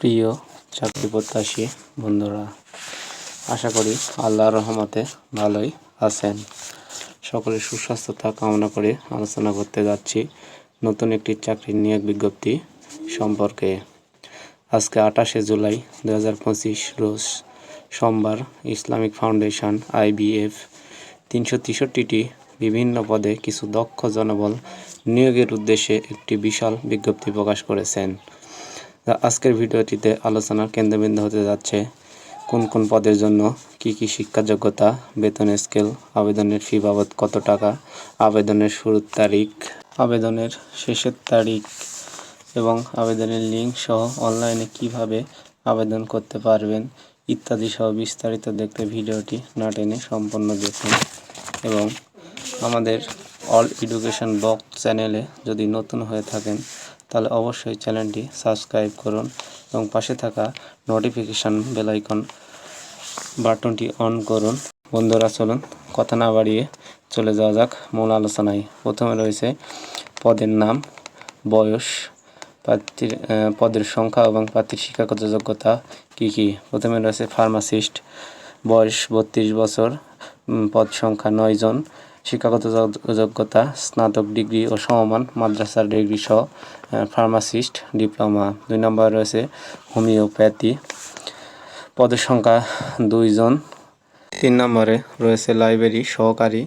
প্রিয় চাকরি প্রত্যাশী বন্ধুরা, আশা করি আল্লাহর রহমতে ভালোই আছেন। সকলের সুস্বাস্থ্যতা কামনা করে আলোচনা করতে যাচ্ছি নতুন একটি চাকরির নিয়োগ বিজ্ঞপ্তি সম্পর্কে। আজকে আঠাশে জুলাই দু হাজার পঁচিশ, রোজ সোমবার ইসলামিক ফাউন্ডেশন আইবিএফ তিনশো তেষট্টিটি বিভিন্ন পদে কিছু দক্ষ জনবল নিয়োগের উদ্দেশ্যে একটি বিশাল বিজ্ঞপ্তি প্রকাশ করেছেন। আজকের ভিডিওটিতে আলোচনার কেন্দ্রবিন্দু হতে যাচ্ছে কোন কোন পদের জন্য কি কি শিক্ষা যোগ্যতা, বেতনের স্কেল আবেদনের ফি বাবদ কত টাকা, আবেদনের শুরুর তারিখ, আবেদনের শেষের তারিখ এবং আবেদনের লিঙ্ক সহ অনলাইনে কীভাবে আবেদন করতে পারবেন ইত্যাদি সহ বিস্তারিত দেখতে ভিডিওটি না টেনে সম্পূর্ণ দেখুন এবং আমাদের অল এডুকেশন বক চ্যানেলে যদি নতুন হয়ে থাকেন তাহলে অবশ্যই চ্যানেলটি সাবস্ক্রাইব করুন এবং পাশে থাকা নোটিফিকেশান বেলাইকন বাটনটি অন করুন। বন্ধুরা, চলুন কথা না বাড়িয়ে চলে যাওয়া যাক মূল আলোচনায়। প্রথমে রয়েছে পদের নাম, বয়স প্রার্থীর পদের সংখ্যা এবং প্রার্থীর শিক্ষাগত যোগ্যতা কী কী? প্রথমে রয়েছে ফার্মাসিস্ট বয়স বত্রিশ বছর পদ সংখ্যা নয় জন শিক্ষাগত যোগ্যতা, স্নাতক ডিগ্রি ও সমমান, মাদ্রাসার ডিগ্রি সহ ফার্মাসিস্ট, ডিপ্লোমা। দুই নম্বর রয়েছে হোমিওপ্যাথি। পদের সংখ্যা দুইজন তিন নম্বরে রয়েছে লাইব্রেরি, সহকারী।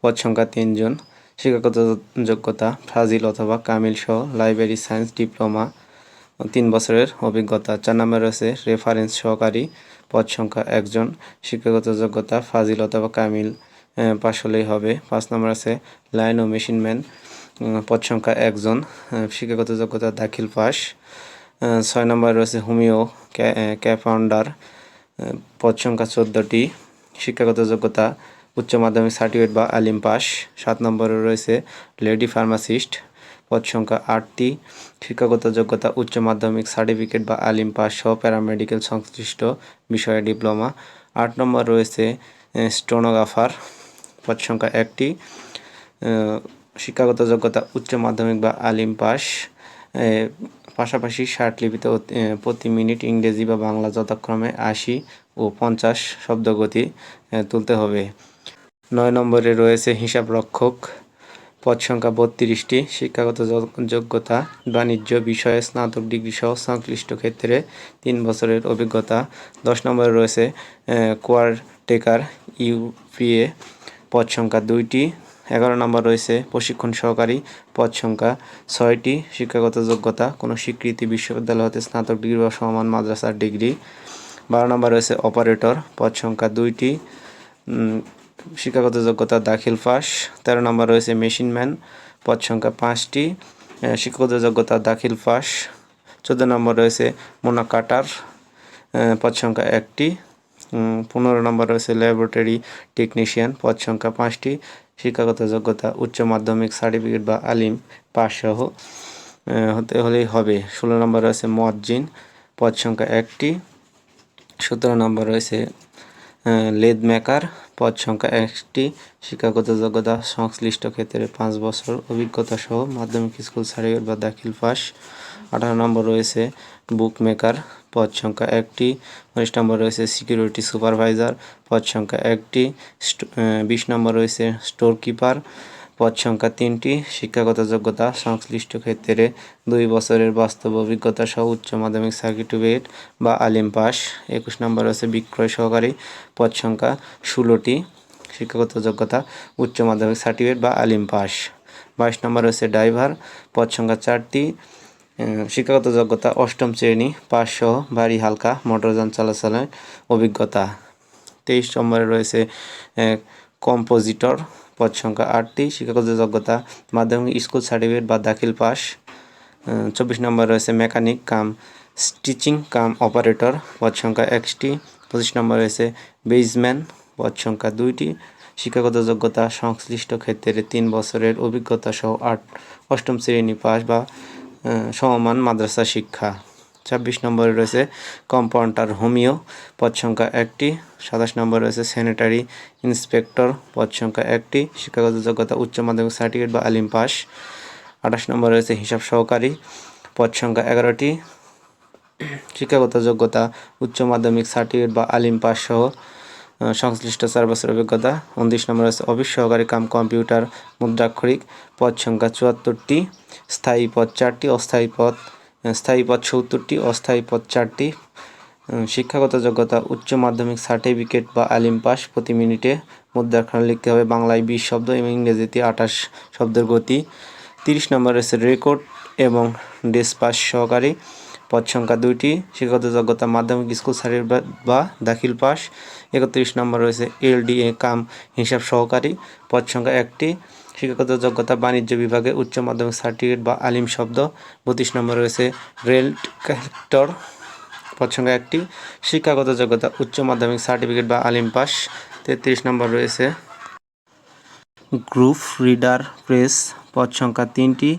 পদ সংখ্যা তিনজন শিক্ষাগত যোগ্যতা ফাজিল অথবা কামিল সহ, লাইব্রেরি, সায়েন্স, ডিপ্লোমা। তিন বছরের অভিজ্ঞতা। চার নম্বরে রয়েছে রেফারেন্স সহকারী। পদ সংখ্যা একজন শিক্ষাগত যোগ্যতা ফাজিল অথবা কামিল। পাশ হলেই হবে। পাঁচ নম্বর আছে লাইন ও মেশিনম্যান পদ সংখ্যা একজন শিক্ষাগত যোগ্যতা দাখিল পাস। ছয় নম্বর রয়েছে হোমিও ক্যাফাউন্ডার পদ সংখ্যা চোদ্দোটি, শিক্ষাগত যোগ্যতা উচ্চ মাধ্যমিক সার্টিফিকেট বা আলিম পাস। সাত নম্বরে রয়েছে লেডি ফার্মাসিস্ট পদ সংখ্যা আটটি, শিক্ষাগত যোগ্যতা উচ্চ মাধ্যমিক সার্টিফিকেট বা আলিম পাস সহ প্যারামেডিক্যাল সংশ্লিষ্ট বিষয়ে ডিপ্লোমা আট নম্বর রয়েছে স্টোনোগ্রাফার পদ সংখ্যা একটি শিক্ষাগত যোগ্যতা উচ্চ মাধ্যমিক বা আলিম পাস পাশাপাশি ষাট লিপিতে প্রতি মিনিট ইংরেজি বা বাংলা যথাক্রমে আশি ও পঞ্চাশ শব্দগতি তুলতে হবে। নয় নম্বরে রয়েছে হিসাব রক্ষক। পদ সংখ্যা বত্রিশটি, শিক্ষাগত যোগ্যতা, বাণিজ্য বিষয়ে স্নাতক ডিগ্রি সহ সংশ্লিষ্ট ক্ষেত্রে তিন বছরের অভিজ্ঞতা। দশ নম্বরে রয়েছে কোয়ারটেকার ইউপিএ পদ সংখ্যা দুইটি। এগারো নম্বর রয়েছে প্রশিক্ষণ সহকারী পদ সংখ্যা ছয়টি। শিক্ষাগত যোগ্যতা, কোনো স্বীকৃতি বিশ্ববিদ্যালয় হতে স্নাতক ডিগ্রি বা সমান মাদ্রাসার ডিগ্রি। বারো নম্বর রয়েছে অপারেটর, পদ সংখ্যা দুইটি। শিক্ষাগত যোগ্যতা দাখিল পাস। তেরো নম্বর রয়েছে মেশিনম্যান পদ সংখ্যা পাঁচটি। শিক্ষাগত যোগ্যতা দাখিল পাস। চোদ্দ নম্বর রয়েছে মোনা কাটার পদ সংখ্যা একটি। পনেরো নম্বর রয়েছে ল্যাবরেটরি টেকনিশিয়ান পদ সংখ্যা পাঁচটি, শিক্ষাগত যোগ্যতা, উচ্চ মাধ্যমিক সার্টিফিকেট বা আলিম পাস সহ হতে হলেই হবে। ষোলো নম্বর রয়েছে মজ্জিন পদ সংখ্যা একটি। সতেরো নম্বর রয়েছে লেদ মেকার পদ সংখ্যা একটি। শিক্ষাগত যোগ্যতা, সংশ্লিষ্ট ক্ষেত্রে পাঁচ বছর অভিজ্ঞতা সহ মাধ্যমিক স্কুল সার্টিফিকেট বা দাখিল পাস। আঠারো নম্বর রয়েছে বুক মেকার পদ সংখ্যা একটি। উনিশ নম্বর রয়েছে সিকিউরিটি সুপারভাইজার পদ সংখ্যা একটি। বিশ নম্বর রয়েছে স্টোর কিপার পদ সংখ্যা তিনটি। শিক্ষাগত যোগ্যতা, সংশ্লিষ্ট ক্ষেত্রে দুই বছরের বাস্তব অভিজ্ঞতা সহ উচ্চ মাধ্যমিক সার্টিফিকেট বা আলিম পাস একুশ নম্বর রয়েছে বিক্রয় সহকারী, পদ সংখ্যা ষোলোটি। শিক্ষাগত যোগ্যতা, উচ্চ মাধ্যমিক সার্টিফিকেট বা আলিম পাস বাইশ নম্বর রয়েছে ড্রাইভার পদ সংখ্যা চারটি। শিক্ষাগত যোগ্যতা অষ্টম শ্রেণি পাঁচ সহ ভারী হালকা মোটরযান চলাচলের অভিজ্ঞতা। তেইশ নম্বরে রয়েছে কম্পোজিটর, পদ সংখ্যা আটটি, শিক্ষাগত যোগ্যতা মাধ্যমিক স্কুল সার্টিফিকেট বা দাখিল পাস। চব্বিশ নম্বর রয়েছে, mechanic cum, stitching cum operator, পদ সংখ্যা একটি। পঁচিশ নম্বর রয়েছে বেজম্যান পদ সংখ্যা দুইটি। শিক্ষাগত যোগ্যতা সংশ্লিষ্ট ক্ষেত্রে তিন বছরের অভিজ্ঞতা সহ আট, অষ্টম শ্রেণি পাস বা সমমান মাদ্রাসা শিক্ষা। ছাব্বিশ নম্বরে রয়েছে কম্পাউন্ডার হোমিও, পদ সংখ্যা একটি। সাতাশ নম্বরে রয়েছে স্যানিটারি ইন্সপেক্টর, পদ সংখ্যা একটি। শিক্ষাগত যোগ্যতা উচ্চ মাধ্যমিক সার্টিফিকেট বা আলিম পাস আঠাশ নম্বরে রয়েছে হিসাব সহকারী, পদ সংখ্যা এগারোটি। শিক্ষাগত যোগ্যতা উচ্চ মাধ্যমিক সার্টিফিকেট বা আলিম পাস সহ সংশ্লিষ্ট বছর অভিজ্ঞতা, উনত্রিশ নম্বর আছে, অফিস সহকারী কাম কম্পিউটার মুদ্রাক্ষরিক পদ সংখ্যা চুয়াত্তরটি, স্থায়ী পদ চারটি, অস্থায়ী পদ স্থায়ী পদ সত্তরটি, অস্থায়ী পদ চারটি শিক্ষাগত যোগ্যতা, উচ্চ মাধ্যমিক সার্টিফিকেট বা আলিম পাস প্রতি মিনিটে মুদ্রাক্ষর লিখতে হবে বাংলায় বিশ শব্দ এবং ইংরেজিতে আঠাশ শব্দের গতি। তিরিশ নম্বর রয়েছে রেকর্ড এবং ডেসপাস সহকারী। পদ সংখ্যা দুইটি, শিক্ষাগত যোগ্যতা মাধ্যমিক স্কুল সার্টিফিকেট বা দাখিল পাস একত্রিশ নম্বর রয়েছে এলডিএ কাম হিসাব সহকারী। পদ সংখ্যা একটি, শিক্ষাগত যোগ্যতা বাণিজ্য বিভাগে উচ্চ মাধ্যমিক সার্টিফিকেট বা আলিম শব্দ। বত্রিশ নম্বর রয়েছে রেল কালেক্টর। পদ সংখ্যা একটি, শিক্ষাগত যোগ্যতা উচ্চ মাধ্যমিক সার্টিফিকেট বা আলিম পাস তেত্রিশ নম্বর রয়েছে গ্রুপ রিডার প্রেস। পদ সংখ্যা তিনটি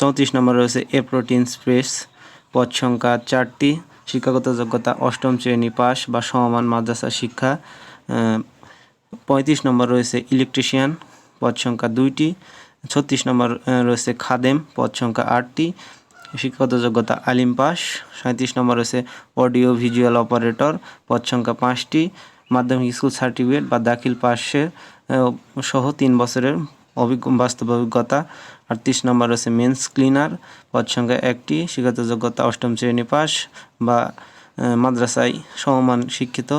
চৌত্রিশ নম্বর রয়েছে এ প্রোটিনস প্রেস। পদ সংখ্যা চারটি, শিক্ষাগত যোগ্যতা অষ্টম শ্রেণি পাস বা সমমান মাদ্রাসা শিক্ষা। পঁয়ত্রিশ নম্বর রয়েছে ইলেকট্রিশিয়ান, পদ সংখ্যা দুইটি। ছত্রিশ নম্বর রয়েছে খাদেম, পদ সংখ্যা আটটি। শিক্ষাগত যোগ্যতা আলিম পাস সাঁত্রিশ নম্বর রয়েছে অডিও ভিজুয়াল অপারেটর, পদ সংখ্যা পাঁচটি। মাধ্যমিক স্কুল সার্টিফিকেট বা দাখিল পাশের সহ তিন বছরের অভিজ্ঞ, বাস্তব অভিজ্ঞতা। আটত্রিশ নম্বর রয়েছে মেন্স ক্লিনার। পদ সংখ্যা একটি শিক্ষাগত যোগ্যতা অষ্টম শ্রেণি পাস বা মাদ্রাসায় সমমান শিক্ষিত।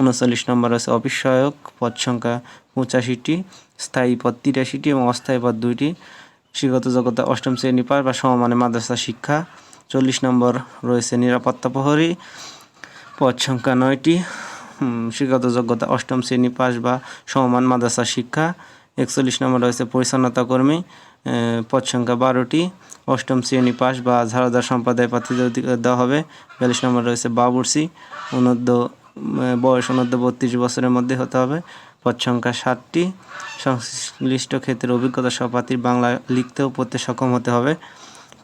উনচল্লিশ নম্বর রয়েছে অফিস সহায়ক পদ সংখ্যা পঁচাশিটি, স্থায়ী পদ তিরাশিটি এবং অস্থায়ী পদ দুইটি। শিক্ষাগত যোগ্যতা অষ্টম শ্রেণি পাস বা সমমানের মাদ্রাসা শিক্ষা। চল্লিশ নম্বর রয়েছে নিরাপত্তা প্রহরী। পদ সংখ্যা নয়টি শিক্ষাগত যোগ্যতা অষ্টম শ্রেণি পাস বা সমমান মাদ্রাসা শিক্ষা। একচল্লিশ নম্বর রয়েছে পরিচ্ছন্নতা কর্মী পদ সংখ্যা বারোটি। অষ্টম শ্রেণি পাস বা ঝাড়দার সম্প্রদায় প্রার্থীদের অধিকার দেওয়া হবে, বিয়াল্লিশ নম্বর রয়েছে বাবুর্চি। অনূর্ধ্ব বয়স অনূর্ধ্ব বত্রিশ বছরের মধ্যে হতে হবে, পদ সংখ্যা ষাটটি। সংশ্লিষ্ট ক্ষেত্রে অভিজ্ঞতা সহ প্রার্থীর বাংলা লিখতে ও পড়তে সক্ষম হতে হবে।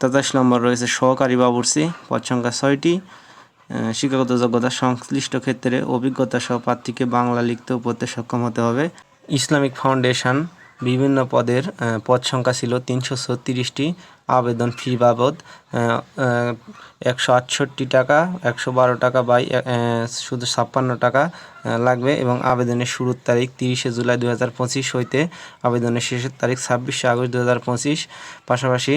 তেতাশ নম্বর রয়েছে সহকারী বাবুর্চি, পদ সংখ্যা ছয়টি। শিক্ষাগত যোগ্যতা সংশ্লিষ্ট ক্ষেত্রে অভিজ্ঞতা সহ প্রার্থীকে বাংলা লিখতেও পড়তে সক্ষম হতে হবে। ইসলামিক ফাউন্ডেশন বিভিন্ন পদের পদ সংখ্যা ছিল তিনশো ছত্রিশটি। আবেদন ফি বাবদ একশো আটষট্টি টাকা, একশো বারো টাকা বাই শুধু ছাপ্পান্ন টাকা লাগবে এবং আবেদনের শুরুর তারিখ তিরিশে জুলাই দু হাজার পঁচিশ হইতে আবেদনের শেষের তারিখ ছাব্বিশে আগস্ট দু হাজার পঁচিশ। পাশাপাশি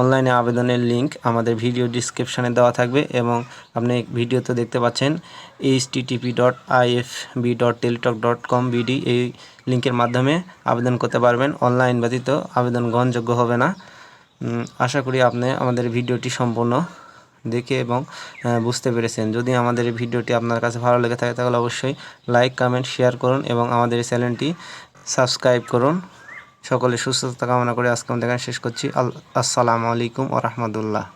অনলাইনে আবেদনের লিঙ্ক আমাদের ভিডিও ডিসক্রিপশানে দেওয়া থাকবে এবং আপনি ভিডিওতে দেখতে পাচ্ছেন H TTP dot IF B dot Teletalk dot com BD এই লিঙ্কের মাধ্যমে আবেদন করতে পারবেন। অনলাইন ব্যতীত আবেদন গ্রহণযোগ্য হবে না। আশা করি আপনি আমাদের ভিডিওটি সম্পূর্ণ দেখে এবং বুঝতে পেরেছেন। যদি আমাদের এই ভিডিওটি আপনার কাছে ভালো লেগে থাকে, তাহলে অবশ্যই লাইক কমেন্ট শেয়ার করুন এবং আমাদের এই চ্যানেলটি সাবস্ক্রাইব করুন। সকলে সুস্থতা কামনা করে আজকে আমাদের শেষ করছি। আল- আসসালামু আলাইকুম ও রহমতুল্লাহ।